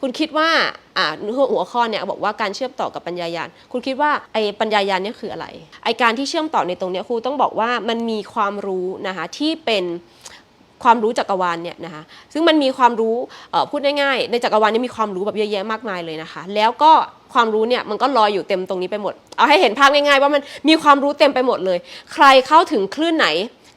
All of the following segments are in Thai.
คุณคิดว่าอ่าหัวข้อเนี่ยบอกว่าการเชื่อมต่อกับปัญญายาณคุณคิดว่าไอ้ปัญญายาณเนี่ยคืออะไรไอ้การที่เชื่อมต่อในตรงเนี้ยครูต้องบอกว่ามันมีความรู้นะคะที่เป็นความรู้จักรวาลเนี่ยนะคะซึ่งมันมีความรู้พูดง่ายๆในจักรวาลเนี่ยมีความรู้แบบเยอะแยะมากมายเลยนะคะ แล้วก็ความรู้เนี่ยมันก็ลอยอยู่เต็มตรงนี้ไปหมด เอาให้เห็นภาพง่ายๆ ว่ามันมีความรู้เต็มไปหมดเลย ใครเข้าถึงคลื่นไหน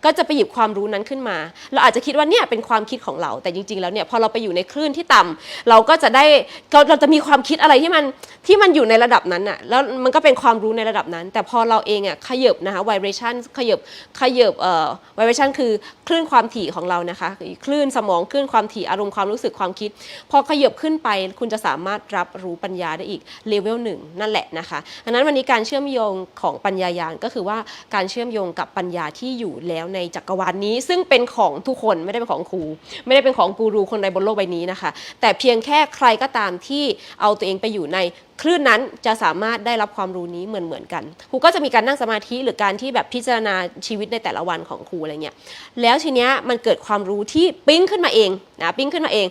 ก็จะไปหยิบความรู้นั้นขึ้นมา เราอาจจะคิดว่าเนี่ยเป็นความคิดของเรา แต่จริง ๆ แล้วเนี่ยพอเราไปอยู่ในคลื่นที่ต่ำเราก็จะได้เราเราจะมีความคิดอะไรที่มันที่มันอยู่ในระดับนั้นอะแล้วมันก็เป็นความรู้ในระดับนั้น แต่พอเราเองอะขยบนะคะ vibration ขยบขยบเอ่อ vibration คือคลื่นความถี่ของเรานะคะคลื่นสมองคลื่นความถี่อารมณ์ความรู้สึกความคิด พอขยบขึ้นไปคุณจะสามารถรับรู้ปัญญาได้อีกเลเวลหนึ่งนั่นแหละนะคะดังนั้นวันนี้การเชื่อมโยงของปัญญายาณก็คือว่าการเชื่อมโยงกับปัญญาที่อยู่แล้วในจักรวาลนี้ ซึ่งเป็นของทุกคนไม่ได้เป็นของครู ไม่ได้เป็นของกูรูคนใดบนโลกใบนี้นะคะ แต่เพียงแค่ใครก็ตามที่เอาตัวเองไปอยู่ในคลื่นนั้นจะสามารถได้รับความรู้นี้เหมือนเหมือนกันครูก็จะมีการนั่งสมาธิหรือการที่แบบพิจารณาชีวิตในแต่ละวันของครูอะไรเงี้ยแล้วทีเนี้ยมันเกิดความรู้ที่ปิ้งขึ้นมาเองนะปิ้งขึ้นมาเอง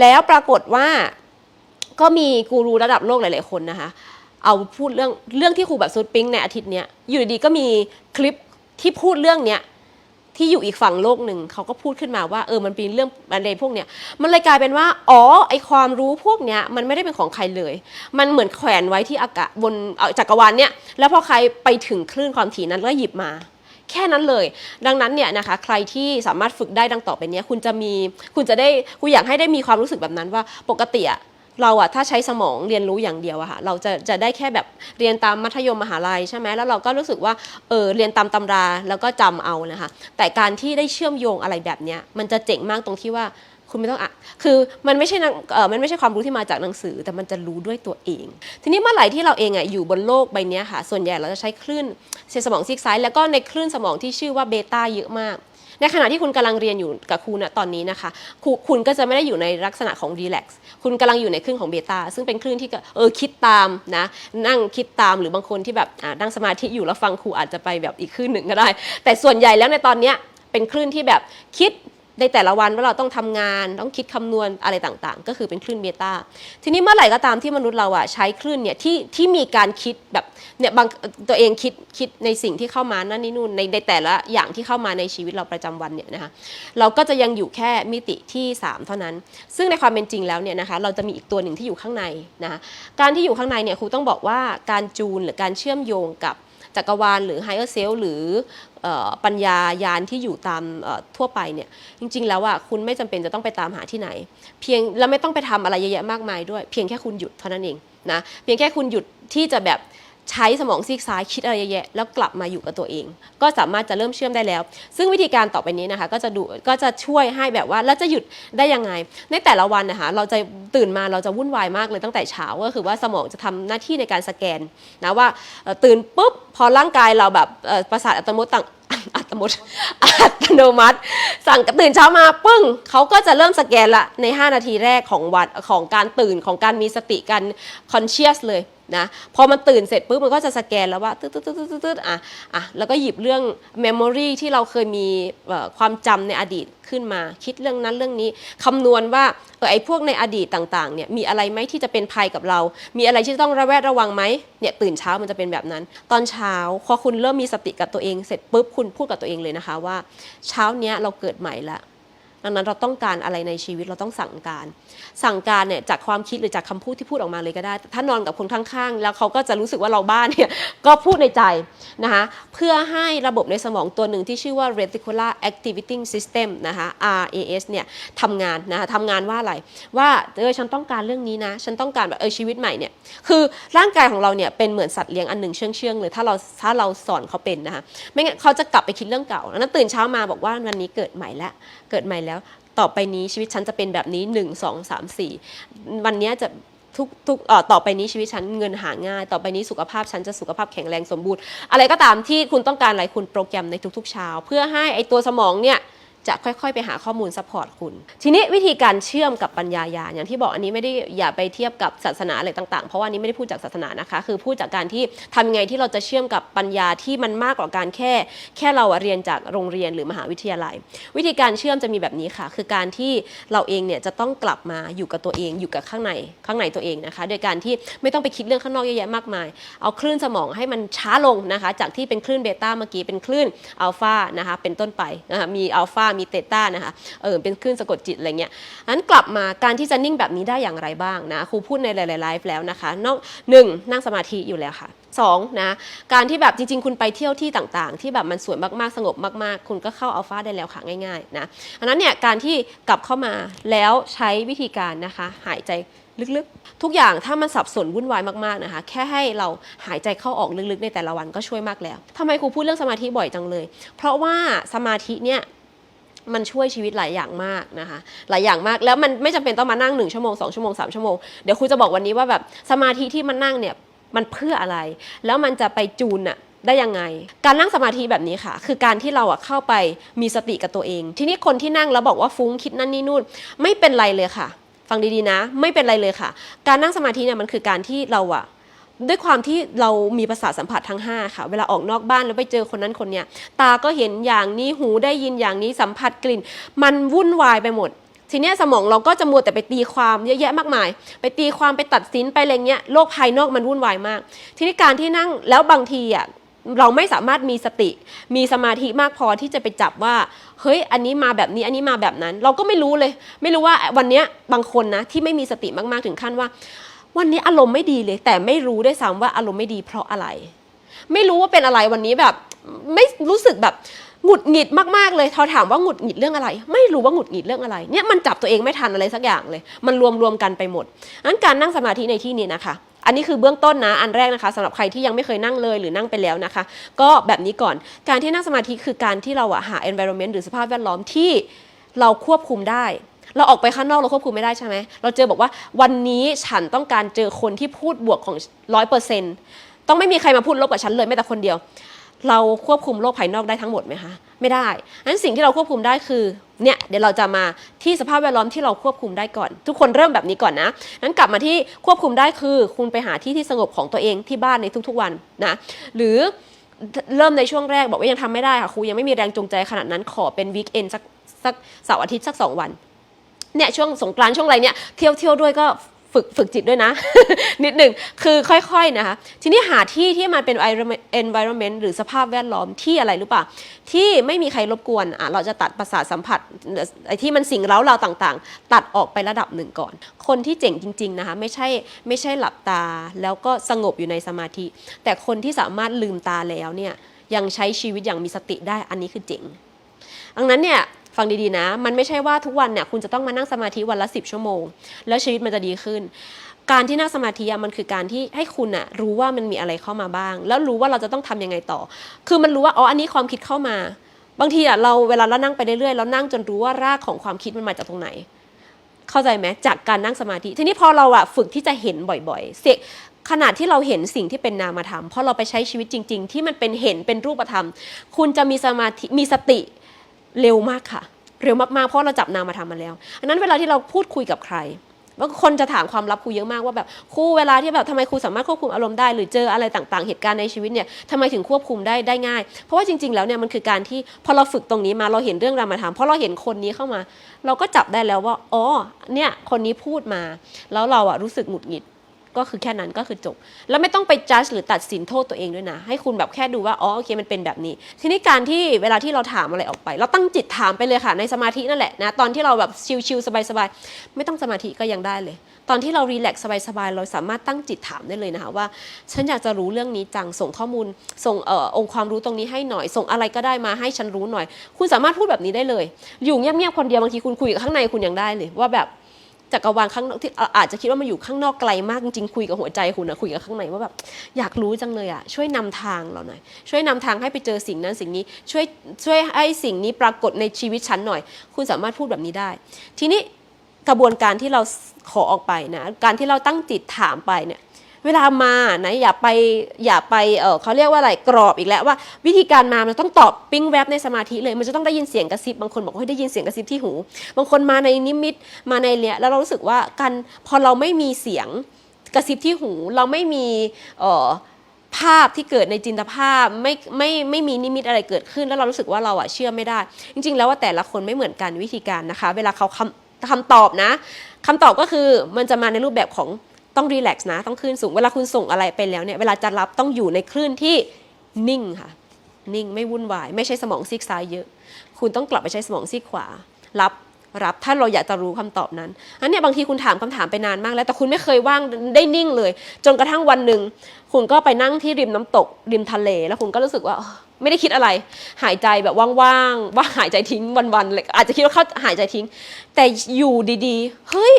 แล้วปรากฏว่าก็มีกูรูระดับโลกหลาย ๆ คนนะคะ เอาพูดเรื่องเรื่องที่ครูแบบซุดปิ้งในอาทิตย์เนี้ยอยู่ดีๆก็มีคลิปที่พูดเรื่องเนี้ย ที่อยู่อีกฝั่งโลกหนึ่งเขาก็พูดขึ้นมาว่าเออมันเป็นเรื่องอะไรพวกเนี้ยมันเลยกลายเป็นว่าอ๋อไอความรู้พวกเนี้ยมันไม่ได้เป็นของใครเลย มันเหมือนแขวนไว้ที่อากาศบนจักรวาลเนี้ยแล้วพอใครไปถึงคลื่นความถี่นั้นก็หยิบมา แค่นั้นเลย ดังนั้นเนี่ยนะคะใครที่สามารถฝึกได้ดังต่อไปเนี้ยคุณจะมีคุณจะได้คุณอยากให้ได้มีความรู้สึกแบบนั้นว่าปกติอะ เราอะถ้าใช้สมองเรียนรู้อย่างเดียวอะค่ะเราจะจะได้แค่แบบเรียนตามมัธยมมหาลัยใช่ไหมแล้วเราก็รู้สึกว่าเออเรียนตามตำราแล้วก็จำเอานะคะแต่การที่ได้เชื่อมโยงอะไรแบบเนี้ยมันจะเจ๋งมากตรงที่ว่าคุณไม่ต้องอะคือมันไม่ใช่นังเออมันไม่ใช่ความรู้ที่มาจากหนังสือ แต่มันจะรู้ด้วยตัวเอง ทีนี้เมื่อไหร่ที่เราเองอะอยู่บนโลกใบนี้ค่ะ ส่วนใหญ่เราจะใช้คลื่นเซลล์สมองซีกซ้ายแล้วก็ในคลื่นสมองที่ชื่อว่าเบต้าเยอะมาก ในขณะที่คุณกำลังเรียนอยู่กับครูณตอนนี้นะคะคคุณก็จะไม่ได้อยู่ในลักษณะของดีแลกซ์คุณกำลังอยู่ในคลื่นของเบต้าซึ่งเป็นคลื่นที่เออคิดตามนะนั่งคิดตามหรือบางคนที่แบบนั่งสมาธิอยู่แล้วฟังครูอาจจะไปแบบอีกคลื่นหนึ่งก็ได้ แต่ส่วนใหญ่แล้วในตอนเนี้ยเป็นคลื่นที่แบบคิด ในแต่ละวันว่าเราต้องทำงานต้องคิดคำนวณอะไรต่างๆ ก็คือเป็นคลื่นเบต้าทีนี้เมื่อไหร่ก็ตามที่มนุษย์เราอะใช้คลื่นเนี่ยที่ที่มีการคิดแบบเนี่ยบางตัวเองคิดคิดในสิ่งที่เข้ามานั่นนี่นู่นในในแต่ละอย่างที่เข้ามาในชีวิตเราประจำวันเนี่ยนะคะเราก็จะยังอยู่แค่มิติที่ 3 เท่านั้น ซึ่งในความเป็นจริงแล้วเนี่ยนะคะเราจะมีอีกตัวหนึ่งที่อยู่ข้างในนะคะการที่อยู่ข้างในเนี่ยครูต้องบอกว่าการจูนหรือการเชื่อมโยงกับจักรวาลหรือไฮเออร์เซลหรือ ปัญญายานที่อยู่ตามทั่วไปเนี่ยจริง ๆ แล้วอะคุณไม่จำเป็นจะต้องไปตามหาที่ไหน เพียงแล้วไม่ต้องไปทำอะไรเยอะแยะมากมายด้วย เพียงแค่คุณหยุดเท่านั้นเองนะเพียงแค่คุณหยุดที่จะแบบ ใช้สมองซีกซ้ายคิดอะไรเยอะแยะแล้วกลับมาอยู่กับตัวเอง ก็สามารถจะเริ่มเชื่อมได้แล้ว ซึ่งวิธีการต่อไปนี้นะคะ ก็จะดูก็จะช่วยให้แบบว่าแล้วจะหยุดได้ยังไง ในแต่ละวันนะคะ เราจะตื่นมาเราจะวุ่นวายมากเลยตั้งแต่เช้าก็คือว่าสมองจะทำหน้าที่ในการสแกนนะว่าตื่นปุ๊บพอร่างกายเราแบบประสาทอัตโนมัติต่างอัตโนมัติอัตโนมัติ สั่งตื่นเช้ามาปึ้งเขาก็จะเริ่มสแกนละใน 5 นาทีแรกของวันของการตื่นของการมีสติการ conscious เลย นะพอมันตื่นเสร็จปุ๊บมันก็จะสแกนแล้วว่าตึ๊ดตึ๊ดตึ๊ดตึ๊ดตืดอะอะแล้วก็หยิบเรื่อง memory ที่เราเคยมีความจำในอดีตขึ้นมา คิดเรื่องนั้นเรื่องนี้คำนวณว่าเออไอ้พวกในอดีตต่างๆเนี่ยมีอะไรไหมที่จะเป็นภัยกับเรา มีอะไรที่ต้องระแวดระวังไหมเนี่ยตื่นเช้ามันจะเป็นแบบนั้น ตอนเช้าพอคุณเริ่มมีสติกับตัวเองเสร็จปุ๊บคุณพูดกับตัวเองเลยนะคะว่า เช้าเนี้ยเราเกิดใหม่ละ ดังนั้นเราต้องการอะไรในชีวิตเราต้องสั่งการ สั่งการเนี่ยจากความคิดหรือจากคำพูดที่พูดออกมาเลยก็ได้ ถ้านอนกับคนข้างๆ แล้วเขาก็จะรู้สึกว่าเราบ้าเนี่ยก็พูดในใจนะคะเพื่อให้ระบบในสมองตัวหนึ่งที่ชื่อว่า reticular activating system นะคะ RAS เนี่ยทำงานนะคะทำงานว่าอะไรว่าเออฉันต้องการเรื่องนี้นะ ฉันต้องการแบบเออชีวิตใหม่เนี่ยคือร่างกายของเราเนี่ยเป็นเหมือนสัตว์เลี้ยงอันหนึ่งเชื่องเชื่องเลยถ้าเราถ้าเราสอนเขาเป็นนะคะไม่งั้นเขาจะกลับไปคิดเรื่องเก่าดังนั้นตื่นเช้ามาบอกว่าวันนี้เกิดใหม่แล้วเกิดใหม่แล้วต่อไปนี้ชีวิตฉันจะเป็นแบบนี้ 1 2 3 4 วันนี้จะทุกทุกเอ่อต่อไปนี้ชีวิตฉันเงินหาง่าย ต่อไปนี้สุขภาพฉันจะสุขภาพแข็งแรงสมบูรณ์ อะไรก็ตามที่คุณต้องการอะไรคุณโปรแกรมในทุกๆเช้า เพื่อให้ไอตัวสมองเนี่ย จะค่อยๆ ไปหาข้อมูลซัพพอร์ตคุณ ทีนี้วิธีการเชื่อมกับปัญญายาณอย่างที่บอกอันนี้ไม่ได้อย่าไปเทียบกับศาสนาอะไรต่างๆ เพราะว่านนี้ไม่ได้พูดจากศาสนานะคะ คือพูดจากการที่ทำยังไงที่เราจะเชื่อมกับปัญญาที่มันมากกว่าการแค่ แค่เราเรียนจากโรงเรียนหรือมหาวิทยาลัย วิธีการเชื่อมจะมีแบบนี้ค่ะ คือการที่เราเองเนี่ยจะต้องกลับมาอยู่กับตัวเองอยู่กับข้างในข้างในตัวเองนะคะ โดยการที่ไม่ต้องไปคิดเรื่องข้างนอกเยอะแยะมากมาย เอาคลื่นสมองให้มันช้าลงนะคะ จากที่เป็นคลื่นเบต้าเมื่อกี้เป็นคลื่นอัลฟานะคะเป็นต้นไปนะคะมีอัลฟามีเตต้านะคะเออเป็นคลื่นสะกดจิตอะไรเงี้ยอันกลับมาการที่จะนิ่งแบบนี้ได้อย่างไรบ้างนะครูพูดในหลายๆไลฟ์แล้วนะคะนอกหนึ่งนั่งสมาธิอยู่แล้วค่ะสองนะการที่แบบจริง ๆ คุณไปเที่ยวที่ต่างๆ ที่แบบมันสวยมากๆ สงบมากๆ คุณก็เข้าอัลฟาได้แล้วค่ะง่ายๆนะอันนั้นเนี่ยการที่กลับเข้ามาแล้วใช้วิธีการนะคะหายใจลึกๆ ทุกอย่างถ้ามันสับสนวุ่นวายมากๆนะคะ แค่ให้เราหายใจเข้าออกลึกๆ ในแต่ละวันก็ช่วยมากแล้วทำไมครูพูดเรื่องสมาธิบ่อยจังเลย เพราะว่าสมาธิเนี่ย มันช่วยชีวิตหลายอย่างมากนะคะ หลายอย่างมากแล้วมันไม่จำเป็นต้องมานั่ง 1 ชั่วโมง 2 ชั่วโมง 3 ชั่วโมง เดี๋ยวครูจะบอกวันนี้ว่าแบบสมาธิที่มันนั่งเนี่ยมันเพื่ออะไร แล้วมันจะไปจูนอะได้ยังไง การนั่งสมาธิแบบนี้ค่ะ คือการที่เราอะเข้าไปมีสติกับตัวเอง ทีนี้คนที่นั่งแล้วบอกว่าฟุ้งคิดนั่นนี่นู่นไม่เป็นไรเลยค่ะ ฟังดีๆนะ ไม่เป็นไรเลยค่ะ การนั่งสมาธิเนี่ยมันคือการที่เราอะ ด้วยความที่เรามีประสาทสัมผัสทั้ง 5 ค่ะ เวลาออกนอกบ้านแล้วไปเจอคนนั้นคนเนี้ยตาก็เห็นอย่างนี้หูได้ยินอย่างนี้สัมผัสกลิ่น มันวุ่นวายไปหมด ทีเนี้ยสมองเราก็จะมัวแต่ไปตีความเยอะแยะมากมาย ไปตีความไปตัดสินไปอะไรเงี้ยโลกภายนอกมันวุ่นวายมาก ทีนี้การที่นั่งแล้วบางทีอะเราไม่สามารถมีสติ มีสมาธิมากพอที่จะไปจับว่า เฮ้ย อันนี้มาแบบนี้ อันนี้มาแบบนั้น เราก็ไม่รู้เลย ไม่รู้ว่าวันนี้บางคนนะที่ไม่มีสติมากๆถึงขั้นว่า วันนี้อารมณ์ไม่ดีเลย แต่ไม่รู้ด้วยซ้ำว่าอารมณ์ไม่ดีเพราะอะไร ไม่รู้ว่าเป็นอะไรวันนี้แบบไม่รู้สึกแบบหงุดหงิดมากๆเลยทอถามว่าหงุดหงิดเรื่องอะไร ไม่รู้ว่าหงุดหงิดเรื่องอะไร เนี่ยมันจับตัวเองไม่ทันอะไรสักอย่างเลย มันรวมรวมกันไปหมดงั้นการนั่งสมาธิในที่นี้นะคะ อันนี้คือเบื้องต้นนะ อันแรกนะคะสำหรับใครที่ยังไม่เคยนั่งเลยหรือนั่งไปแล้วนะคะ ก็แบบนี้ก่อน การที่นั่งสมาธิคือการที่เราอะหา environment หรือสภาพแวดล้อมที่เราควบคุมได้ เราออกไปข้างนอกเราควบคุมไม่ได้ใช่ไหมเราเจอบอกว่าวันนี้ฉันต้องการเจอคนที่พูดบวกของร้อยเปอร์เซ็นต์ต้องไม่มีใครมาพูดลบกับฉันเลยแม้แต่คนเดียว เราควบคุมโลกภายนอกได้ทั้งหมดไหมคะไม่ได้งั้นสิ่งที่เราควบคุมได้คือเนี่ยเดี๋ยวเราจะมาที่สภาพแวดล้อมที่เราควบคุมได้ก่อน ทุกคนเริ่มแบบนี้ก่อนนะนั้นกลับมาที่ควบคุมได้คือ คุณไปหาที่ที่สงบของตัวเองที่บ้านในทุกๆวันนะหรือเริ่มในช่วงแรกบอกว่ายังทำไม่ได้ค่ะครูยังไม่มีแรงจูงใจขนาดนั้นขอเป็นวีคเอนสักสักเสาร์อาทิตย์สักสองวัน เนี่ยช่วงสงกรานต์ช่วงอะไรเนี่ยเที่ยวเที่ยวด้วยก็ฝึกฝึกจิตด้วยนะ นิดหนึ่งคือค่อยๆนะคะ ทีนี้หาที่ที่มันเป็น environment หรือสภาพแวดล้อมที่อะไรรู้ป่ะ ที่ไม่มีใครรบกวนอะเราจะตัดประสาทสัมผัสไอ้ที่มันสิ่งเร้าเราต่างๆ ตัดออกไประดับหนึ่งก่อน คนที่เจ๋งจริง ๆนะคะ ไม่ใช่ไม่ใช่หลับตา แล้วก็สงบอยู่ในสมาธิ แต่คนที่สามารถลืมตาแล้วเนี่ยยังใช้ชีวิตอย่างมีสติได้อันนี้คือเจ๋งดังนั้นเนี่ย ฟังดีๆนะ มันไม่ใช่ว่าทุกวันเนี่ยคุณจะต้องมานั่งสมาธิวันละ 10 ชั่วโมง แล้วชีวิตมันจะดีขึ้น การที่นั่งสมาธิมันคือการที่ให้คุณอะรู้ว่ามันมีอะไรเข้ามาบ้าง แล้วรู้ว่าเราจะต้องทำยังไงต่อ คือมันรู้ว่าอ๋ออันนี้ความคิดเข้ามา บางทีอะเราเวลาเรานั่งไปเรื่อยๆเรานั่งจนรู้ว่ารากของความคิดมันมาจากตรงไหน เข้าใจไหมจากการนั่งสมาธิ ทีนี้พอเราอะฝึกที่จะเห็นบ่อยๆเสกขนาดที่เราเห็นสิ่งที่เป็นนามธรรมพอเราไปใช้ชีวิตจริง ๆ ที่มันเป็นเห็นเป็นรูปธรรม คุณจะมีสมาธิมีสติ เร็วมากค่ะ เร็วมากๆ เพราะเราจับนามมาทำมาแล้วอันนั้นเวลาที่เราพูดคุยกับใครว่าคนจะถามความลับครูเยอะมากว่าแบบครูเวลาที่แบบทำไมครูสามารถควบคุมอารมณ์ได้หรือเจออะไรต่างๆ เหตุการณ์ในชีวิตเนี่ยทำไมถึงควบคุมได้ได้ง่าย เพราะว่าจริงๆแล้วเนี่ยมันคือการที่พอเราฝึกตรงนี้มาเราเห็นเรื่องราวมธรรมเพราะเราเห็นคนนี้เข้ามา เราก็จับได้แล้วว่าอ๋อเนี่ยคนนี้พูดมา แล้วเราอะรู้สึกหงุดหงิด ก็คือแค่นั้นก็คือจบ แล้วไม่ต้องไปจัดหรือตัดสินโทษตัวเองด้วยนะ ให้คุณแบบแค่ดูว่าอ๋อโอเคมันเป็นแบบนี้ ทีนี้การที่เวลาที่เราถามอะไรออกไป เราตั้งจิตถามไปเลยค่ะในสมาธินั่นแหละนะตอนที่เราแบบชิลๆสบายๆไม่ต้องสมาธิก็ยังได้เลย ตอนที่เรารีแลกซ์สบายๆเราสามารถตั้งจิตถามได้เลยนะคะว่า ฉันอยากจะรู้เรื่องนี้จังส่งข้อมูลส่งเอ่อองค์ความรู้ตรงนี้ให้หน่อย ส่งอะไรก็ได้มาให้ฉันรู้หน่อย คุณสามารถพูดแบบนี้ได้เลย อยู่เงียบๆคนเดียวบางทีคุณคุยกับข้างในคุณยังได้เลยว่าแบบ จักรวาลข้างนอกที่อาจจะคิดว่ามันอยู่ข้างนอกไกลมากจริงๆคุยกับหัวใจคุณนะคุยกับข้างในว่าแบบอยากรู้จังเลยอะช่วยนำทางเราหน่อย ช่วยนำทางให้ไปเจอสิ่งนั้นสิ่งนี้ช่วยช่วยให้สิ่งนี้ปรากฏในชีวิตฉันหน่อย คุณสามารถพูดแบบนี้ได้ ทีนี้กระบวนการที่เราขอออกไปนะการที่เราตั้งจิตถามไปเนี่ย เวลามานะอย่าไปอย่าไปเออเขาเรียกว่าอะไรกรอบอีกแล้วว่า วิธีการมามันต้องตอบปิ้งแวบในสมาธิเลย มันจะต้องได้ยินเสียงกระซิบบางคนบอกว่าได้ยินเสียงกระซิบที่หู บางคนมาในนิมิตมาในเนี้ยแล้วเรารู้สึกว่าการพอเราไม่มีเสียงกระซิบที่หูเราไม่มีเออภาพที่เกิดในจินตภาพไม่ไม่ไม่มีนิมิตอะไรเกิดขึ้น แล้วเรารู้สึกว่าเราอะเชื่อไม่ได้ จริง ๆ แล้วว่าแต่ละคนไม่เหมือนกันวิธีการนะคะ เวลาเขาคำคำตอบนะคำตอบก็คือมันจะมาในรูปแบบของ ต้องรีแลกซ์นะ ต้องคลื่นสูง เวลาคุณส่งอะไรไปแล้วเนี่ย เวลาจะรับต้องอยู่ในคลื่นที่นิ่งค่ะ นิ่งไม่วุ่นวาย ไม่ใช่สมองซีกซ้ายเยอะ คุณต้องกลับไปใช้สมองซีกขวา รับรับถ้าเราอยากจะรู้คำตอบนั้นอันนี้บางทีคุณถามคำถามไปนานมากแล้วแต่คุณไม่เคยว่างได้นิ่งเลย จนกระทั่งวันหนึ่งคุณก็ไปนั่งที่ริมน้ำตก ริมทะเล แล้วคุณก็รู้สึกว่าไม่ได้คิดอะไร หายใจแบบว่างๆว่าหายใจทิ้งวันๆเลยอาจจะคิดว่าเขาหายใจทิ้ง แต่อยู่ดีๆ เฮ้ย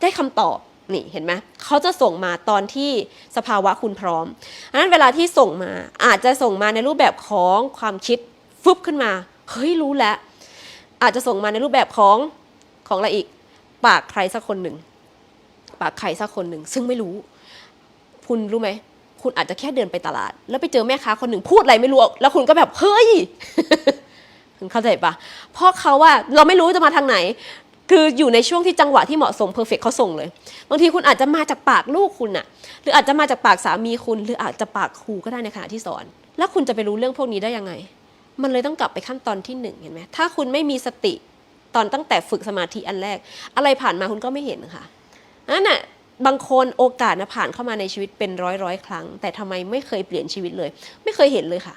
ได้คำตอบ นี่เห็นไหมเขาจะส่งมาตอนที่สภาวะคุณพร้อมอันนั้นเวลาที่ส่งมาอาจจะส่งมาในรูปแบบของความคิดฟึบขึ้นมาเฮ้ยรู้แล้ว อาจจะส่งมาในรูปแบบของของอะไรอีก ปากใครสักคนหนึ่งปากใครสักคนหนึ่งซึ่งไม่รู้ คุณรู้ไหมคุณอาจจะแค่เดินไปตลาด แล้วไปเจอแม่ค้าคนหนึ่งพูดอะไรไม่รู้ แล้วคุณก็แบบเฮ้ยคุณเข้าใจปะเพราะเขาว่าเราไม่รู้จะมาทางไหน คืออยู่ในช่วงที่จังหวะที่เหมาะสมเพอร์เฟกเขาส่งเลย บางทีคุณอาจจะมาจากปากลูกคุณน่ะ หรืออาจจะมาจากปากสามีคุณ หรืออาจจะปากครูก็ได้ในขณะที่สอน แล้วคุณจะไปรู้เรื่องพวกนี้ได้ยังไง มันเลยต้องกลับไปขั้นตอนที่หนึ่งเห็นไหมถ้าคุณไม่มีสติตอนตั้งแต่ฝึกสมาธิอันแรก อะไรผ่านมาคุณก็ไม่เห็นค่ะนั่นน่ะบางคนโอกาสนะผ่านเข้ามาในชีวิตเป็นร้อยร้อยครั้ง แต่ทำไมไม่เคยเปลี่ยนชีวิตเลย ไม่เคยเห็นเลยค่ะ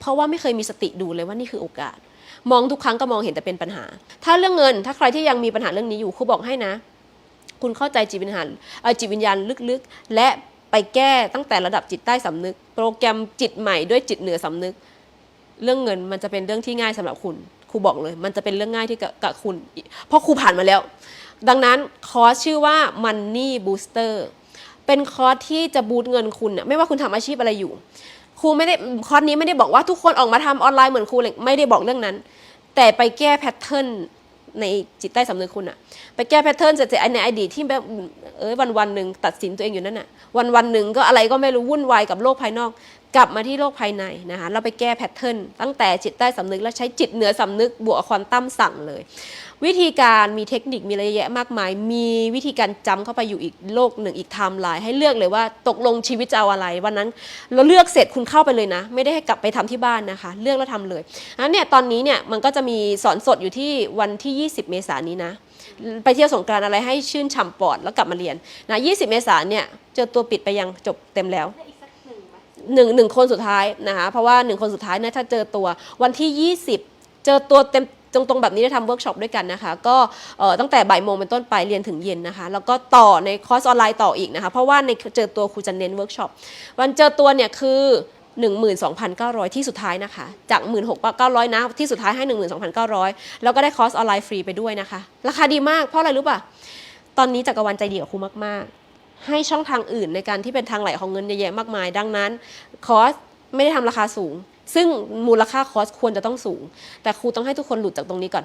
เพราะว่าไม่เคยมีสติดูเลยว่านี่คือโอกาส มองทุกครั้งก็มองเห็นแต่เป็นปัญหา ถ้าเรื่องเงิน ถ้าใครที่ยังมีปัญหาเรื่องนี้อยู่ครูบอกให้นะ คุณเข้าใจจิตวิญญาณจิตวิญญาณลึกๆ และไปแก้ตั้งแต่ระดับจิตใต้สำนึก โปรแกรมจิตใหม่ด้วยจิตเหนือสำนึก เรื่องเงินมันจะเป็นเรื่องที่ง่ายสำหรับคุณครูบอกเลย มันจะเป็นเรื่องง่ายที่กับคุณ เพราะครูผ่านมาแล้ว ดังนั้นคอร์สชื่อว่า Money Booster เป็นคอร์สที่จะบูตเงินคุณน่ะไม่ว่าคุณทำอาชีพอะไรอยู่ ครูไม่ได้คอร์สนี้ไม่ได้บอกว่าทุกคนออกมาทำออนไลน์เหมือนครูเลยไม่ได้บอกเรื่องนั้น แต่ไปแก้แพทเทิร์นในจิตใต้สำนึกคุณอะไปแก้แพทเทิร์นเสร็จๆในอดีตที่แบบเออวันวันหนึ่งตัดสินตัวเองอยู่นั่นอะวันวันหนึ่งก็อะไรก็ไม่รู้วุ่นวายกับโลกภายนอก กลับมาที่โลกภายในนะคะเราไปแก้แพทเทิร์นตั้งแต่จิตใต้สำนึกแล้วใช้จิตเหนือสำนึกบวกควอนตัมสั่งเลย วิธีการมีเทคนิคมีอะไรเยอะแยะมากมาย มีวิธีการจำเข้าไปอยู่อีกโลกหนึ่งอีกไทม์ไลน์ให้เลือกเลยว่าตกลงชีวิตจะเอาอะไร วันนั้นเราเลือกเสร็จคุณเข้าไปเลยนะ ไม่ได้ให้กลับไปทำที่บ้านนะคะ เลือกแล้วทำเลยอันเนี่ยตอนนี้เนี่ยมันก็จะมีสอนสดอยู่ที่วันที่ 20 เมษายนนี้นะไปเที่ยวสงกรานอะไรให้ชื่นฉ่ำปอดแล้วกลับมาเรียนนะ 20 เมษายนเนี่ยเจอตัวปิดไปยังจบเต็มแล้ว หนึ่งหนึ่งคนสุดท้ายนะคะเพราะว่าหนึ่งคนสุดท้ายเนี่ยถ้าเจอตัววันที่ 20 เจอตัวเต็มตรงๆแบบนี้ได้ทำเวิร์กช็อปด้วยกันนะคะ ก็ตั้งแต่บ่ายโมงเป็นต้นไปเรียนถึงเย็นนะคะ แล้วก็ต่อในคอร์สออนไลน์ต่ออีกนะคะ เพราะว่าในเจอตัวครูจะเน้นเวิร์กช็อปวันเจอตัวเนี่ยคือ 12,900 ที่สุดท้ายนะคะ จาก 16,900 นะ ที่สุดท้ายให้ 12,900 แล้วก็ได้คอร์สออนไลน์ฟรีไปด้วยนะคะ ราคาดีมากเพราะอะไรรู้ป่ะ ตอนนี้จักรวาลใจดีกับครูมากๆ ให้ช่องทางอื่นในการที่เป็นทางไหลของเงินเยอะแยะมากมาย ดังนั้นคอสไม่ได้ทำราคาสูง ซึ่งมูลค่าคอสควรจะต้องสูง แต่ครูต้องให้ทุกคนหลุดจากตรงนี้ก่อน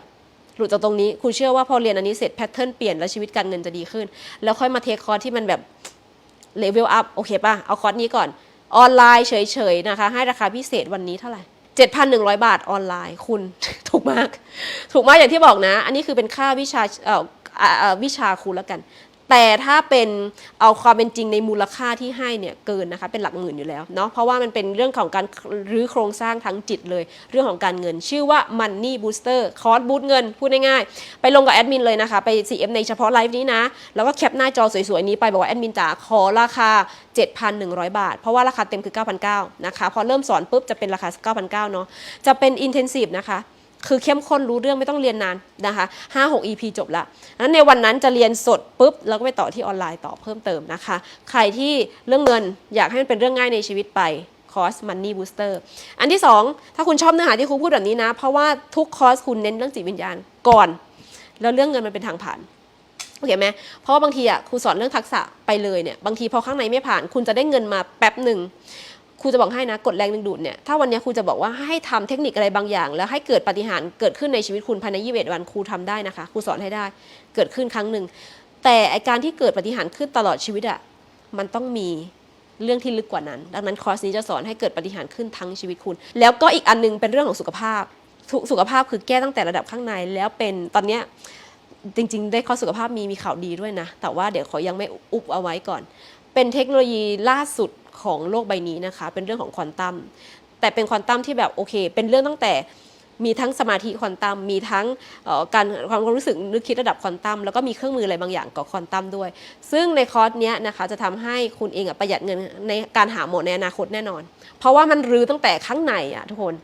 หลุดจากตรงนี้ครูเชื่อว่าพอเรียนอันนี้เสร็จแพทเทิร์นเปลี่ยนแล้วชีวิตการเงินจะดีขึ้น แล้วค่อยมาเทคคอร์สที่มันแบบเลเวลอัพโอเคป่ะ เอาคอร์สนี้ก่อนออนไลน์เฉยๆนะคะ ให้ราคาพิเศษวันนี้เท่าไหร่7,100 บาทออนไลน์คุณถูกมาก ถูกมากอย่างที่บอกนะ อันนี้คือเป็นค่าวิชาวิชาครูแล้วกัน แต่ถ้าเป็นเอาความเป็นจริงในมูลค่าที่ให้เนี่ยเกินนะคะเป็นหลักหมื่นอยู่แล้วเนาะเพราะว่ามันเป็นเรื่องของการรื้อโครงสร้างทั้งจิตเลย เรื่องของการเงิน ชื่อว่า Money Booster คอร์สบูตเงิน พูดง่ายๆ ไปลงกับแอดมินเลยนะคะ ไป CM ในเฉพาะไลฟ์นี้นะ แล้วก็แคปหน้าจอสวยๆ นี้ไปบอกว่าแอดมินจ๋าขอราคา 7,100 บาท เพราะว่าราคาเต็มคือ 9,900นะคะพอเริ่มสอนปุ๊บจะเป็นราคา 9,900เนาะจะเป็น intensive นะคะ คือเข้มข้นรู้เรื่องไม่ต้องเรียนนานนะคะ5 6 EP จบละนั้นในวันนั้นจะเรียนสดปุ๊บแล้วก็ไปต่อที่ออนไลน์ต่อเพิ่มเติมนะคะ ใครที่เรื่องเงินอยากให้มันเป็นเรื่องง่ายในชีวิตไปคอร์ส Money Booster อันที่ 2 ถ้าคุณชอบเนื้อหาที่ครูพูดแบบนี้นะ เพราะว่าทุกคอร์สคุณเน้นเรื่องจิตวิญญาณก่อน แล้วเรื่องเงินมันเป็นทางผ่านโอเคไหมเพราะว่าบางทีอะครูสอนเรื่องทักษะไปเลยเนี่ยบางทีพอข้างในไม่ผ่าน คุณจะได้เงินมาแป๊บหนึ่ง รูจะบอกให้นะกฎแรงดึงดูดเนี่ยถ้าวันนี้ครูจะบอกว่าให้ทำเทคนิคอะไรบางอย่าง แล้วให้เกิดปฏิหารเกิดขึ้นในชีวิตคุณภายใน21วันครูทำได้นะคะครูสอนให้ได้เกิดขึ้นครั้งหนึ่งแต่ไอการที่เกิดปฏิหารขึ้นตลอดชีวิตอะมันต้องมีเรื่องที่ลึกกว่านั้น ดังนั้นคอร์สนี้จะสอนให้เกิดปฏิหารขึ้นทั้งชีวิตคุณ แล้วก็อีกอันนึงเป็นเรื่องของสุขภาพสุขภาพคือแก้ตั้งแต่ระดับข้างในแล้วเป็นตอนเนี้ยจริง ๆ ได้คอสสุขภาพมีมีข่าวดีด้วยนะ แต่ว่าเดี๋ยวขอยังไม่อุบเอาไว้ก่อน เป็นเทคโนโลยีล่าสุด ของโลกใบนี้นะคะ เป็นเรื่องของควอนตัมแต่เป็นควอนตัมที่แบบโอเค เป็นเรื่องตั้งแต่มีทั้งสมาธิควอนตัมมีทั้งการความรู้สึกนึกคิดระดับควอนตัมแล้วก็มีเครื่องมืออะไรบางอย่างกับควอนตัมด้วย ซึ่งในคอร์สเนี้ยนะคะจะทำให้คุณเองประหยัดเงินในการหาหมอในอนาคตแน่นอน เพราะว่ามันรื้อตั้งแต่ข้างในอะทุกคน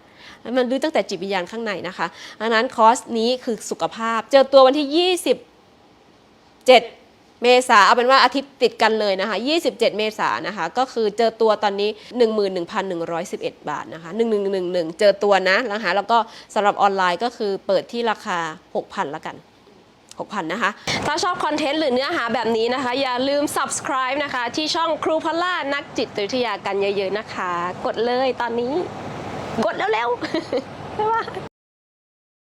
มันรื้อตั้งแต่จิตวิญญาณข้างในนะคะดังนั้นคอร์สนี้คือสุขภาพ เจอตัววันที่ 27 เมษาเอาเป็นว่าอาทิตย์ติดกันเลยนะคะ 27 เมษานะคะ ก็คือเจอตัวตอนนี้ 11,111 บาทนะคะ 1111 เจอตัวนะนะคะแล้วก็สำหรับออนไลน์ก็คือเปิดที่ราคา 6,000ละกัน6,000 นะคะ ถ้าชอบคอนเทนต์หรือเนื้อหาแบบนี้นะคะ อย่าลืม subscribe นะคะ ที่ช่องครูพลล่านักจิตวิทยากันเยอะๆนะคะ กดเลยตอนนี้ กดแล้วๆบ๊ายบา